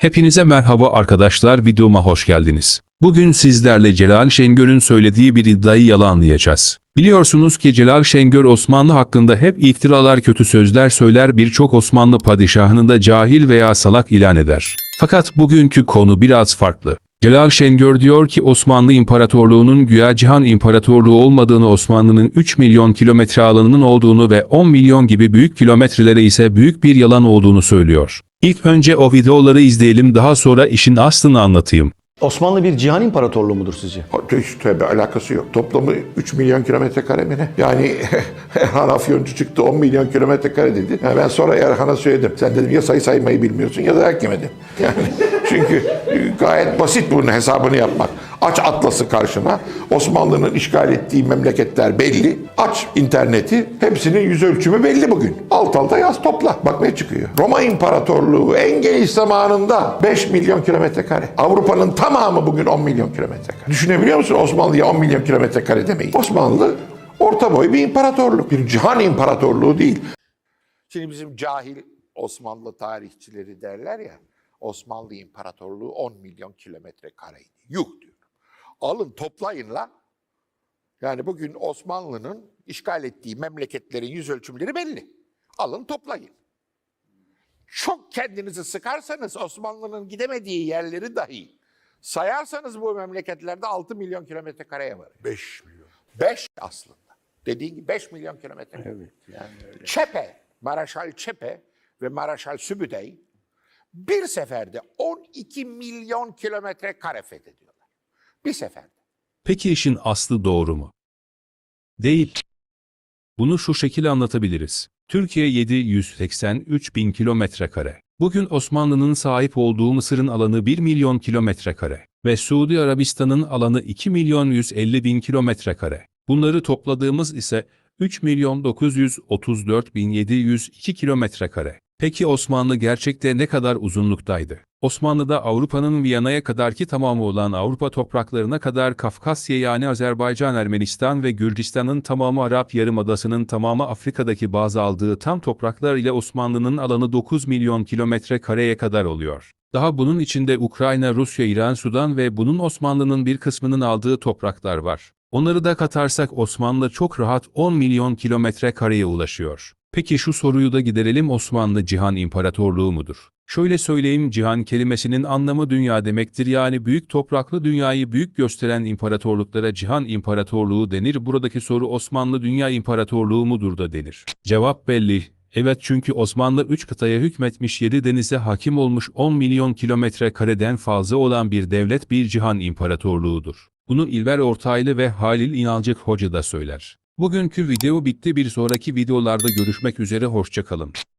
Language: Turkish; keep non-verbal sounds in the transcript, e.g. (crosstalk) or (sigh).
Hepinize merhaba arkadaşlar videoma hoş geldiniz. Bugün sizlerle Celal Şengör'ün söylediği bir iddiayı yalanlayacağız. Biliyorsunuz ki Celal Şengör Osmanlı hakkında hep iftiralar kötü sözler söyler birçok Osmanlı padişahını da cahil veya salak ilan eder. Fakat bugünkü konu biraz farklı. Celal Şengör diyor ki Osmanlı İmparatorluğu'nun güya Cihan İmparatorluğu olmadığını Osmanlı'nın 3 milyon kilometre alanının olduğunu ve 10 milyon gibi büyük kilometrelere ise büyük bir yalan olduğunu söylüyor. İlk önce o videoları izleyelim daha sonra işin aslını anlatayım. Osmanlı bir cihan imparatorluğu mudur sizce? Hiç tabii alakası yok. Toplamı 3 milyon kilometre kare mi ne? Yani (laughs) Erhan Afyoncu çıktı 10 milyon kilometre kare dedi. Yani ben sonra Erhan'a söyledim. Sen dedim ya sayı saymayı bilmiyorsun ya da dayak yemedin. (laughs) Yani çünkü gayet basit bunun hesabını yapmak. Aç atlası karşına. Osmanlı'nın işgal ettiği memleketler belli. Aç interneti. Hepsinin yüz ölçümü belli bugün. Alt alta yaz topla. Bak ne çıkıyor. Roma İmparatorluğu en geniş zamanında 5 milyon kilometre kare. Avrupa'nın tamamı bugün 10 milyon kilometre kare. Düşünebiliyor musun Osmanlı'ya 10 milyon kilometre kare demeyi? Osmanlı orta boy bir imparatorluk. Bir cihan imparatorluğu değil. Şimdi bizim cahil Osmanlı tarihçileri derler ya, Osmanlı İmparatorluğu 10 milyon kilometre kareydi. Yuh diyorum. Alın toplayın la. Yani bugün Osmanlı'nın işgal ettiği memleketlerin yüz ölçümleri belli. Alın toplayın. Çok kendinizi sıkarsanız Osmanlı'nın gidemediği yerleri dahi sayarsanız bu memleketlerde 6 milyon kilometre kareye var. 5 milyon. 5 aslında. Dediğin gibi 5 milyon kilometre. Evet. Çepe, Maraşal Çepe ve Maraşal Sübüdey bir seferde 12 milyon kilometre kare fethediyorlar. Bir seferde. Peki işin aslı doğru mu? Değil. Bunu şu şekilde anlatabiliriz. Türkiye 783 bin kilometre kare. Bugün Osmanlı'nın sahip olduğu Mısır'ın alanı 1 milyon kilometre kare ve Suudi Arabistan'ın alanı 2 milyon 150 bin kilometre kare. Bunları topladığımız ise 3 milyon 934 bin 702 kilometre kare. Peki Osmanlı gerçekte ne kadar uzunluktaydı? Osmanlı'da Avrupa'nın Viyana'ya kadarki tamamı olan Avrupa topraklarına kadar Kafkasya yani Azerbaycan, Ermenistan ve Gürcistan'ın tamamı Arap Yarımadası'nın tamamı Afrika'daki bazı aldığı tam topraklar ile Osmanlı'nın alanı 9 milyon kilometre kareye kadar oluyor. Daha bunun içinde Ukrayna, Rusya, İran, Sudan ve bunun Osmanlı'nın bir kısmının aldığı topraklar var. Onları da katarsak Osmanlı çok rahat 10 milyon kilometre kareye ulaşıyor. Peki şu soruyu da giderelim Osmanlı Cihan İmparatorluğu mudur? Şöyle söyleyeyim cihan kelimesinin anlamı dünya demektir yani büyük topraklı dünyayı büyük gösteren imparatorluklara cihan imparatorluğu denir. Buradaki soru Osmanlı Dünya İmparatorluğu mudur da denir. Cevap belli. Evet çünkü Osmanlı 3 kıtaya hükmetmiş 7 denize hakim olmuş 10 milyon kilometre kareden fazla olan bir devlet bir cihan imparatorluğudur. Bunu İlber Ortaylı ve Halil İnalcık Hoca da söyler. Bugünkü video bitti bir sonraki videolarda görüşmek üzere hoşçakalın.